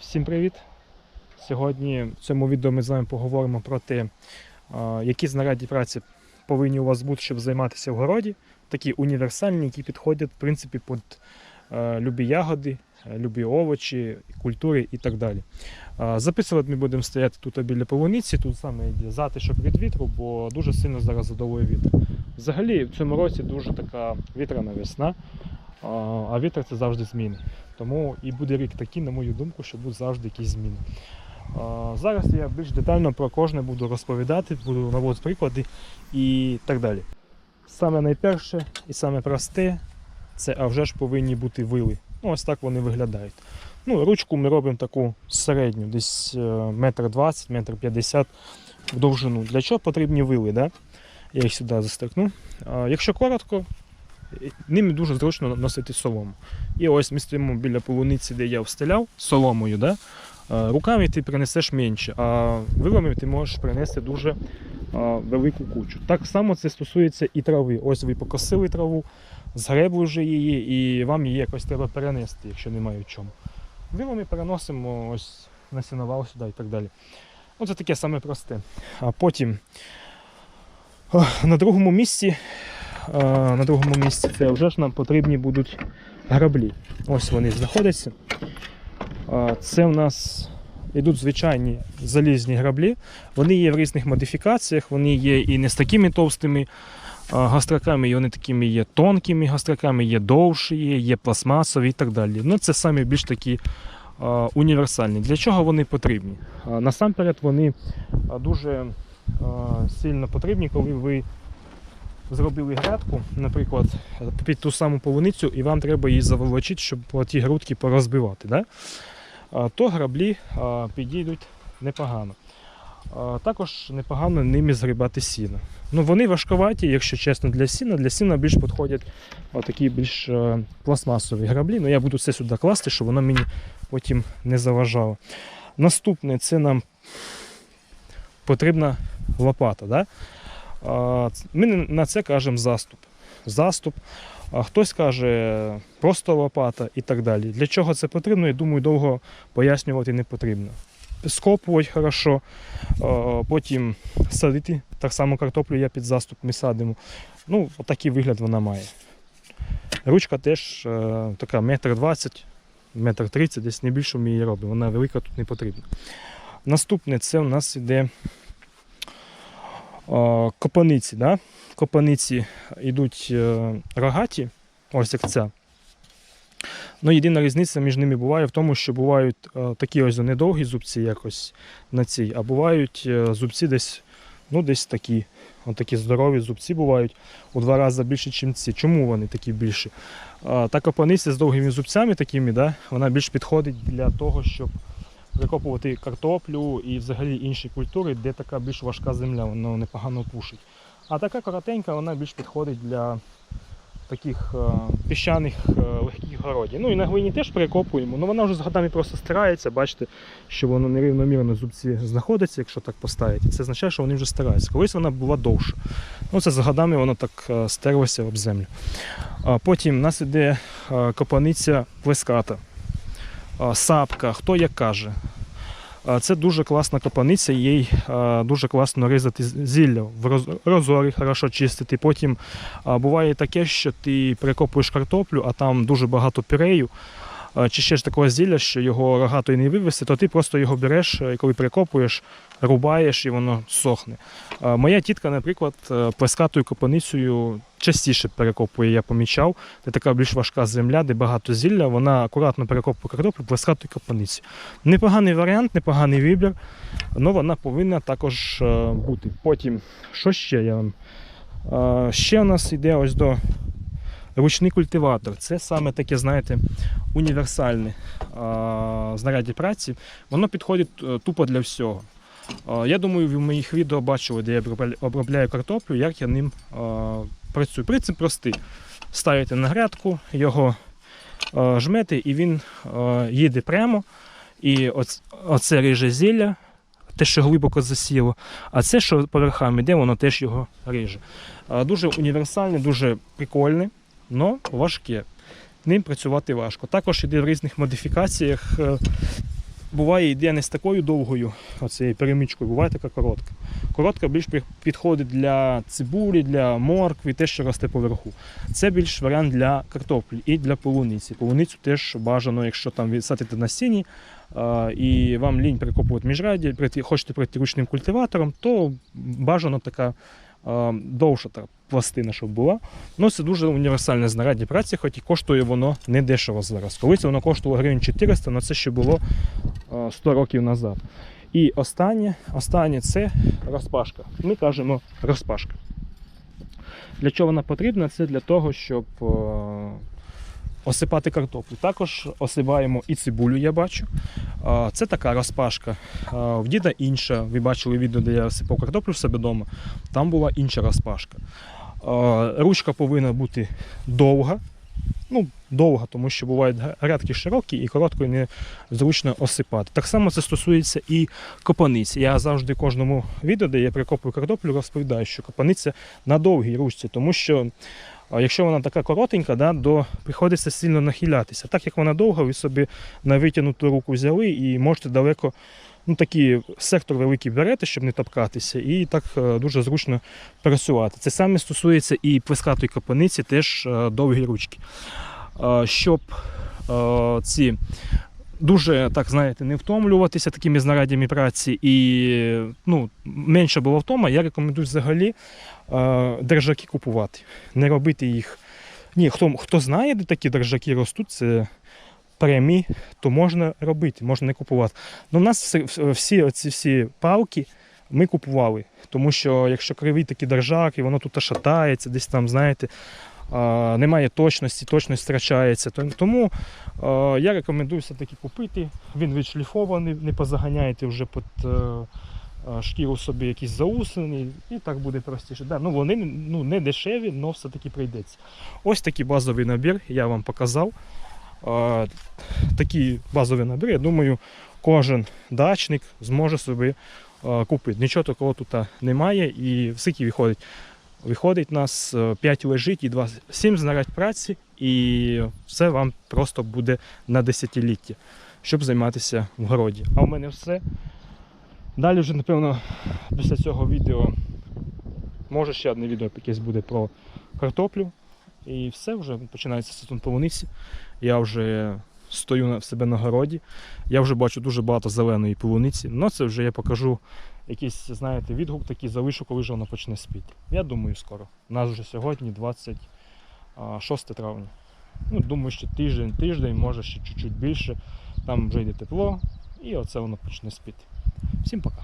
Всім привіт! Сьогодні в цьому відео ми з вами поговоримо про те, які знаряддя праці повинні у вас бути, щоб займатися в городі. Такі універсальні, які підходять в принципі під е, любі ягоди, е, любі овочі, культури і так далі. Записувати ми будемо стояти тут біля полуниці, тут саме йде затишок від вітру, бо дуже сильно зараз задовує вітер. Взагалі в цьому році дуже така вітряна весна, а, вітер це завжди зміни. Тому і буде рік такий, на мою думку, що будуть завжди якісь зміни. Зараз я більш детально про кожне буду розповідати, буду наводити приклади і так далі. Саме найперше і саме просте це а вже ж повинні бути вили. Ну, ось так вони виглядають. Ну, ручку ми робимо таку середню, десь е, метр двадцять, метр п'ятдесят в довжину. Для чого потрібні вили? Да? Я їх сюди застрикну. Якщо коротко, ними дуже зручно носити солому. І ось ми стоїмо біля полуниці, де я встеляв соломою. Да? Е, Руками ти принесеш менше, а вилами ти можеш принести дуже е, велику кучу. Так само це стосується і трави. Ось ви покосили траву, згребли вже її, і вам її якось треба перенести, якщо немає в чому. Вилами переносимо ось на сюди і так далі. Ну, це таке саме просте. А потім на другому місці, на другому місці це вже ж нам потрібні будуть граблі. Ось вони знаходяться. Це в нас йдуть звичайні залізні граблі. Вони є в різних модифікаціях, вони є і не з такими товстими а, гастраками, і вони такими є тонкими гастраками, є довші, є, пластмасові і так далі. Ну, це самі більш такі універсальні. Для чого вони потрібні? Насамперед вони дуже сильно потрібні, коли ви зробили грядку, наприклад, під ту саму полуницю, і вам треба її заволочити, щоб ті грудки порозбивати. Да? То граблі підійдуть непогано. Також непогано ними згрібати сіно. Ну, вони важковаті, якщо чесно, для сіна. Для сіна більш підходять такі більш е, пластмасові граблі. Ну, я буду це сюди класти, щоб воно мені потім не заважало. Наступне це нам потрібна лопата. Да? Ми на це кажемо заступ. Заступ. Хтось каже просто лопата і так далі. Для чого це потрібно, я думаю, довго пояснювати не потрібно. Скопувати хорошо, потім садити. Так само картоплю я під заступ ми садимо. Ну, отакий вигляд вона має. Ручка теж е, така метр двадцять, метр тридцять, десь не більше ми її робимо. Вона велика тут не потрібна. Наступне це у нас іде копаниці. Да? Копаниці йдуть е, рогаті, ось як ця. Ну, єдина різниця між ними буває в тому, що бувають е, такі ось недовгі зубці якось на цій, а бувають е, зубці десь, ну, десь такі. От такі здорові зубці бувають у два рази більше, ніж ці. Чому вони такі більші? Та копаниця з довгими зубцями такими, да, вона більш підходить для того, щоб викопувати картоплю і взагалі інші культури, де така більш важка земля, вона непогано пушить. А така коротенька, вона більш підходить для таких е, піщаних е, легких городів. Ну і на глині теж перекопуємо, але вона вже з годами просто стирається. Бачите, що воно нерівномірно зубці знаходиться, якщо так поставити. Це означає, що вони вже стираються. Колись вона була довша. Ну це з годами воно так е, стерлося об землю. Потім в нас іде копаниця плеската, сапка, хто як каже. Це дуже класна копаниця, їй дуже класно різати зілля в роз- розорі, хорошо чистити. Потім буває таке, що ти перекопуєш картоплю, а там дуже багато пюрею, а, чи ще ж такого зілля, що його рогато і не вивести, то ти просто його береш, е, і коли перекопуєш, рубаєш і воно сохне. Моя тітка, наприклад, е, плескатою копаницею частіше перекопує, я помічав. Це така більш важка земля, де багато зілля, вона акуратно перекопує картоплю плескатою копаницею. Непоганий варіант, непоганий вибір, але вона повинна також е, бути. Потім, що ще я вам? Ще у нас йде ось до ручний культиватор. Це саме таке, знаєте, універсальне знаряддя праці. Воно підходить е, тупо для всього. Е, Я думаю, ви в моїх відео бачили, де я обробляю картоплю, як я ним е, працюю. Принцип простий. Ставите на грядку, його е, жмете, і він е, їде прямо. І оц- оце ріже зілля, те, що глибоко засіло, а це, що по верхам іде, воно теж його ріже. Е, Дуже універсальне, дуже прикольне, але важке. ним працювати важко. Також йде в різних модифікаціях. е, Буває, йде не з такою довгою оцією перемичкою, буває така коротка. Коротка більш підходить для цибулі, для моркви, те, що росте поверху. Це більш варіант для картоплі і для полуниці. Полуницю теж бажано, якщо там відсадити на сіні, і вам лінь перекопувати міжраді, хочете пройти ручним культиватором, то бажано така а, довша пластина, щоб була. Ну, це дуже універсальне знаряддя праці, хоч і коштує воно не дешево зараз. Колись воно коштувало гривень 400, але це ще було 100 років назад. І останнє, останнє це розпашка. Ми кажемо розпашка. Для чого вона потрібна? Це для того, щоб осипати картоплю. Також осипаємо і цибулю, я бачу. Це така розпашка. В діда інша. Ви бачили відео, де я осипав картоплю в себе вдома. Там була інша розпашка. Ручка повинна бути довга. Ну, довга, тому що бувають грядки широкі і короткою незручно осипати. Так само це стосується і копаниці. Я завжди кожному відео, де я прикопую картоплю, розповідаю, що копаниця на довгій ручці, тому що якщо вона така коротенька, да, то приходиться сильно нахилятися. Так як вона довга, ви собі на витягнуту руку взяли і можете далеко. Ну, такий сектор великий берете, щоб не топкатися, і так е, дуже зручно працювати. Це саме стосується і плескатої копаниці, теж е, довгі ручки. Е, Щоб ці дуже, так знаєте, не втомлюватися такими знарядями праці і ну, менше було втома, я рекомендую взагалі держаки купувати, не робити їх. Ні, хто, хто знає, де такі держаки ростуть, це прямі, то можна робити, можна не купувати. Ну, у нас всі, ці всі палки ми купували, тому що якщо кривий такий держак, і воно тут шатається, десь там, знаєте, немає точності, точність втрачається. Тому я рекомендую все-таки купити. Він відшліфований, не позаганяєте вже під е, шкіру собі якісь заусені, і так буде простіше. Да, ну, вони ну, не дешеві, але все-таки прийдеться. Ось такий базовий набір я вам показав. А, Такий базовий набір, я думаю, кожен дачник зможе собі купити. Нічого такого тут немає. І скільки виходить? Виходить, нас 5 лежить і 2, 7 знарядь праці, і це вам просто буде на десятиліття, щоб займатися в городі. А у мене все. Далі вже, напевно, після цього відео, може ще одне відео якесь буде про картоплю. І все вже починається сезон полуниці. Я вже стою на в себе на городі. Я вже бачу дуже багато зеленої полуниці. Ну це вже я покажу якийсь, знаєте, відгук такий залишу, коли ж вона почне спіти. Я думаю, скоро. У нас вже сьогодні 26 травня. Ну, думаю, що тиждень, тиждень, може ще чуть-чуть більше. Там вже йде тепло, і оце воно почне спіти. Всім пока.